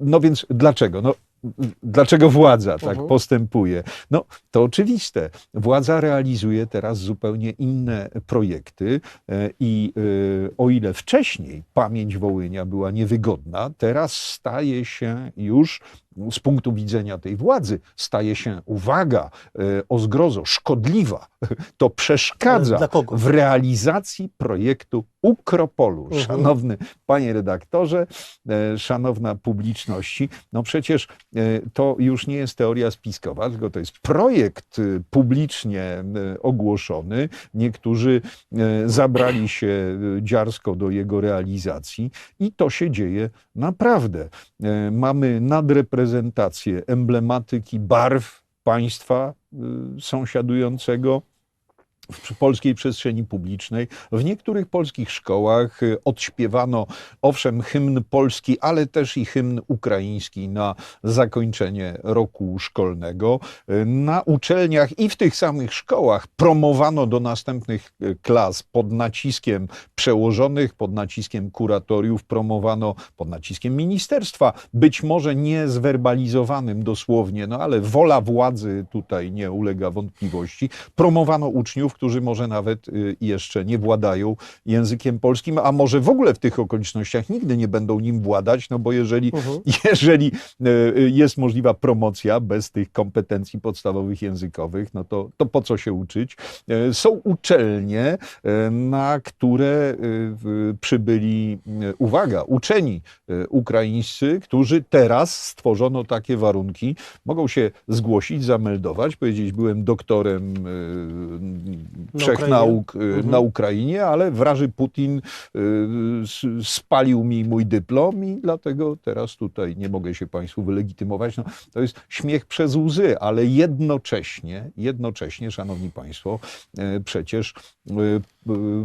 No więc dlaczego? No, dlaczego władza tak Mhm. postępuje? No to oczywiste. Władza realizuje teraz zupełnie inne projekty e, i e, o ile wcześniej pamięć Wołynia była niewygodna, teraz staje się już z punktu widzenia tej władzy, staje się, uwaga, e, o zgrozo, szkodliwa. To przeszkadza w realizacji projektu Ukropolu. Mhm. Szanowny panie redaktorze, e, szanowna publiczności, no przecież e, to już nie jest teoria spiskowa, tylko to jest projekt publicznie ogłoszony. Niektórzy zabrali się dziarsko do jego realizacji i to się dzieje naprawdę. Mamy nadreprezentację emblematyki barw państwa e, sąsiadującego w polskiej przestrzeni publicznej. W niektórych polskich szkołach y, odśpiewano owszem hymn polski, ale też i hymn ukraiński na zakończenie roku szkolnego. Y, Na uczelniach i w tych samych szkołach promowano do następnych y, klas pod naciskiem przełożonych, pod naciskiem kuratoriów, promowano pod naciskiem ministerstwa, być może nie zwerbalizowanym dosłownie, no ale wola władzy tutaj nie ulega wątpliwości. Promowano uczniów, którzy może nawet y, jeszcze nie władają językiem polskim, a może w ogóle w tych okolicznościach nigdy nie będą nim władać, no bo jeżeli, Mhm. jeżeli y, y, jest możliwa promocja bez tych kompetencji podstawowych językowych, no to, to po co się uczyć? Są uczelnie, na które przybyli, uwaga, uczeni ukraińscy, którzy teraz stworzono takie warunki, mogą się zgłosić, zameldować, powiedzieć, byłem doktorem Na wszech Ukrainie? nauk y, Mhm. na Ukrainie, ale wraży Putin y, spalił mi mój dyplom i dlatego teraz tutaj nie mogę się Państwu wylegitymować. No, to jest śmiech przez łzy, ale jednocześnie, jednocześnie, Szanowni Państwo, y, przecież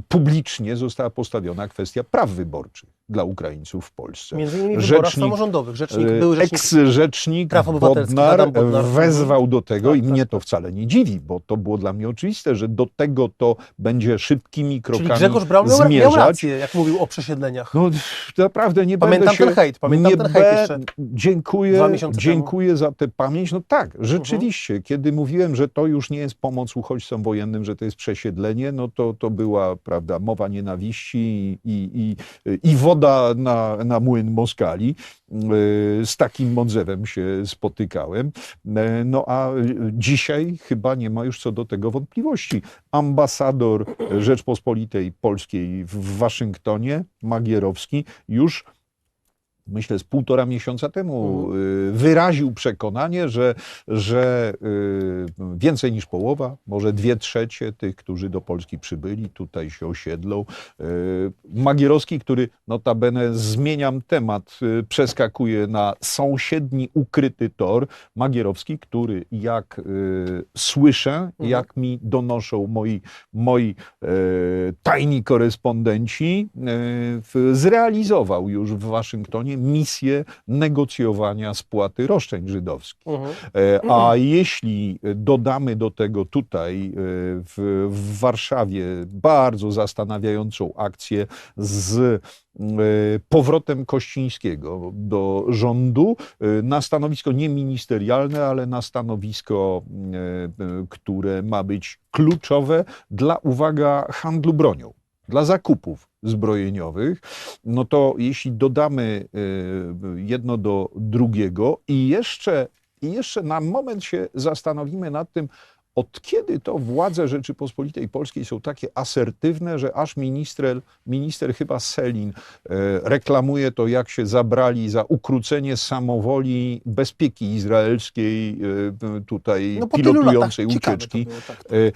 publicznie została postawiona kwestia praw wyborczych dla Ukraińców w Polsce. Między innymi w Rzecznik- samorządowych. Rzecznik, E, był rzecznik Eks-rzecznik praw Bodnar, Bodnar. wezwał do tego Tak, i tak, mnie tak. to wcale nie dziwi, bo to było dla mnie oczywiste, że do tego to będzie szybkimi Czyli krokami Grzegorz Braun miał, miał zmierzać. rację, jak mówił o przesiedleniach. No naprawdę nie Pamiętam będę się... ten hejt, pamiętam nie ten hejt jeszcze. Dziękuję, Mhm. dziękuję za tę pamięć. No tak, rzeczywiście, kiedy mówiłem, że to już nie jest pomoc uchodźcom wojennym, że to jest przesiedlenie, no to, to była, prawda, mowa nienawiści i, i, i, i woda na, na młyn Moskali. Yy, Z takim odzewem się spotykałem. Yy, No a dzisiaj chyba nie ma już co do tego wątpliwości. Ambasador Rzeczpospolitej Polskiej w Waszyngtonie, Magierowski, już myślę z półtora miesiąca temu y, wyraził przekonanie, że, że y, więcej niż połowa, może dwie trzecie tych, którzy do Polski przybyli, tutaj się osiedlą. Y, Magierowski, który notabene, zmieniam temat, przeskakuje na sąsiedni ukryty tor. Magierowski, który jak słyszę, jak mi donoszą moi, moi tajni korespondenci, zrealizował już w Waszyngtonie misję negocjowania spłaty roszczeń żydowskich. Mhm. E, A jeśli dodamy do tego tutaj e, w, w Warszawie bardzo zastanawiającą akcję z e, powrotem Kościńskiego do rządu na stanowisko nie ministerialne, ale na stanowisko, które ma być kluczowe dla, uwaga, handlu bronią, dla zakupów zbrojeniowych, no to jeśli dodamy e, jedno do drugiego i jeszcze, i jeszcze na moment się zastanowimy nad tym, od kiedy to władze Rzeczypospolitej Polskiej są takie asertywne, że aż minister, minister chyba Selin e, reklamuje to, jak się zabrali za ukrócenie samowoli bezpieki izraelskiej e, tutaj No latach pilotującej ucieczki. Było, tak, tak. E,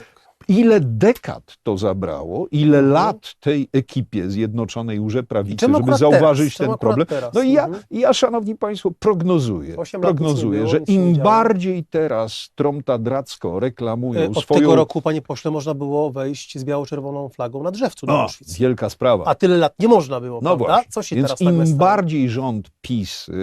Ile dekad to zabrało, ile Mhm. lat tej ekipie Zjednoczonej I Prawicy, żeby zauważyć ten problem. teraz? No i ja, Mhm. ja, szanowni państwo, prognozuję, prognozuję, było, że im bardziej teraz Tromta Dracko reklamują E, Od swoją... tego roku, panie pośle, można było wejść z biało-czerwoną flagą na drzewcu do O, Auschwitz. wielka sprawa. A tyle lat nie można było, No prawda? właśnie. Co się Więc teraz nagle im stało? bardziej rząd PiS y,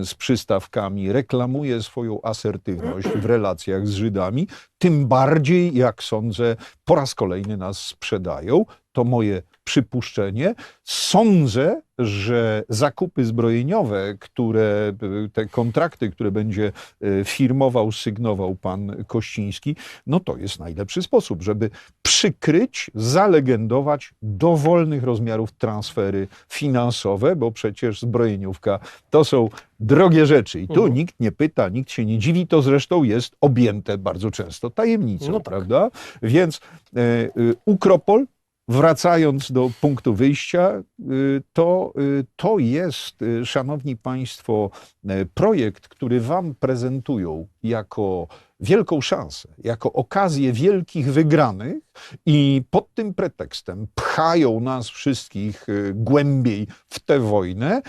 y, z przystawkami reklamuje swoją asertywność w relacjach z Żydami, tym bardziej, jak sądzę, po raz kolejny nas sprzedają. To moje przypuszczenie. Sądzę, że zakupy zbrojeniowe, które te kontrakty, które będzie e, firmował, sygnował pan Kościński, no to jest najlepszy sposób, żeby przykryć, zalegendować dowolnych rozmiarów transfery finansowe, bo przecież zbrojeniówka to są drogie rzeczy. I tu Mhm. nikt nie pyta, nikt się nie dziwi, to zresztą jest objęte bardzo często tajemnicą, No tak. prawda? Więc e, e, Ukropol, wracając do punktu wyjścia, y, to, y, to jest, y, szanowni państwo, projekt, który wam prezentują jako wielką szansę, jako okazję wielkich wygranych i pod tym pretekstem pchają nas wszystkich głębiej w tę wojnę,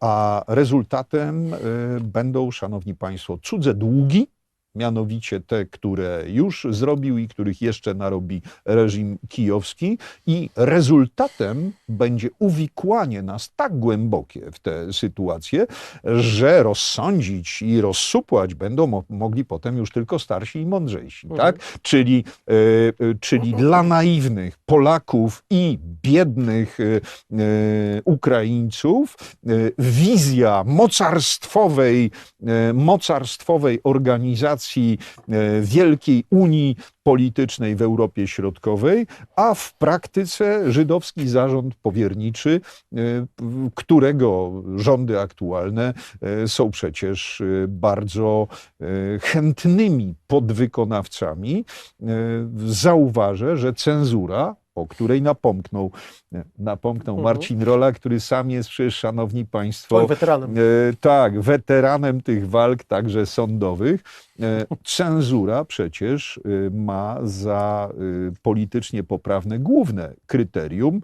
a rezultatem będą, szanowni państwo, cudze długi, mianowicie te, które już zrobił i których jeszcze narobi reżim kijowski, i rezultatem będzie uwikłanie nas tak głębokie w tę sytuację, że rozsądzić i rozsupłać będą mo mogli potem już tylko starsi i mądrzejsi. Mhm. Tak? Czyli, e, e, czyli dla naiwnych Polaków i biednych e, Ukraińców wizja mocarstwowej, mocarstwowej organizacji e, Wielkiej Unii Politycznej w Europie Środkowej, a w praktyce żydowski zarząd powierniczy, e, którego rządy aktualne e, są przecież bardzo chętnymi podwykonawcami. Zauważę, że cenzura, o której napomknął, e, napomknął Mhm. Marcin Rola, który sam jest przecież, szanowni państwo, Twoim weteranem. E, tak, weteranem tych walk, także sądowych. E, cenzura przecież e, ma za e, politycznie poprawne główne kryterium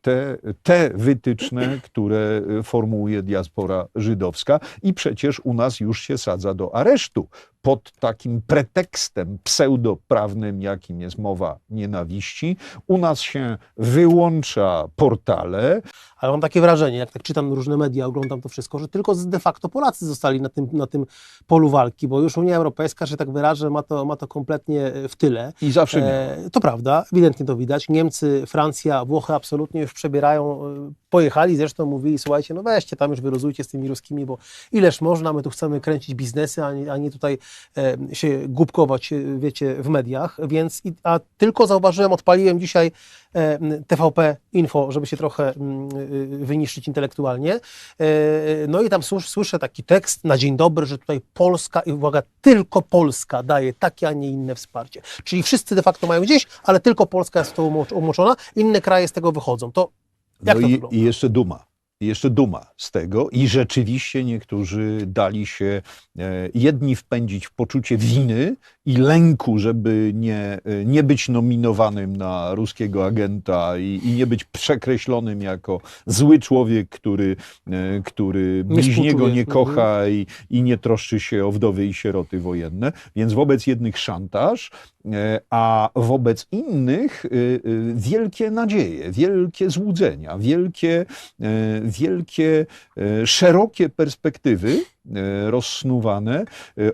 te, te wytyczne, które formułuje diaspora żydowska i przecież u nas już się sadza do aresztu pod takim pretekstem pseudoprawnym, jakim jest mowa nienawiści. U nas się wyłącza portale, Ale mam takie wrażenie, jak tak czytam różne media, oglądam to wszystko, że tylko de facto Polacy zostali na tym, na tym polu walki, bo już Unia Europejska, że tak wyrażę, ma to, ma to kompletnie e, w tyle. i zawsze. E, to prawda, ewidentnie to widać. Niemcy, Francja, Włochy absolutnie już przebierają, e, pojechali, zresztą mówili, słuchajcie, no weźcie tam już wyluzujcie z tymi ruskimi, bo ileż można, my tu chcemy kręcić biznesy, a nie, a nie tutaj się głupkować, e, wiecie, w mediach, więc, a tylko zauważyłem, odpaliłem dzisiaj e, TVP Info, żeby się trochę mm, wyniszczyć intelektualnie. E, No i tam słys- słyszę taki tekst na dzień dobry, że tutaj Polska i uwaga, tylko Polska daje takie, a nie inne wsparcie. Czyli wszyscy de facto mają gdzieś, ale tylko Polska jest w to umoc- umoczona, inne kraje z tego wychodzą. To jak no to i, i jeszcze duma. I jeszcze duma z tego. I rzeczywiście niektórzy dali się e, jedni wpędzić w poczucie winy i lęku, żeby nie, e, nie być nominowanym na ruskiego agenta i, i nie być przekreślonym jako zły człowiek, który, e, który Nie bliźniego nie kocha i, i nie troszczy się o wdowy i sieroty wojenne. Więc wobec jednych szantaż, e, a wobec innych wielkie nadzieje, wielkie złudzenia, wielkie, wielkie, szerokie perspektywy rozsnuwane,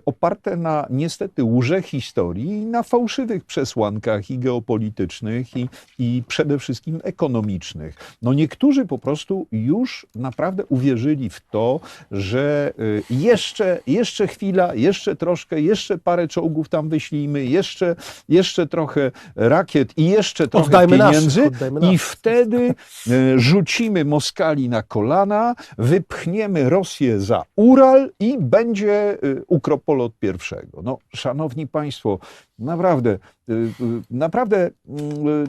oparte na niestety łże historii i na fałszywych przesłankach i geopolitycznych, i, i przede wszystkim ekonomicznych. No niektórzy po prostu już naprawdę uwierzyli w to, że y, jeszcze, jeszcze chwila, jeszcze troszkę, jeszcze parę czołgów tam wyślijmy, jeszcze, jeszcze trochę rakiet i jeszcze trochę Oddajmy pieniędzy oddajmy i wtedy y, rzucimy Moskali na kolana, wypchniemy Rosję za Ural i będzie y, Ukropol od pierwszego. No, szanowni państwo, naprawdę, y, y, naprawdę mm,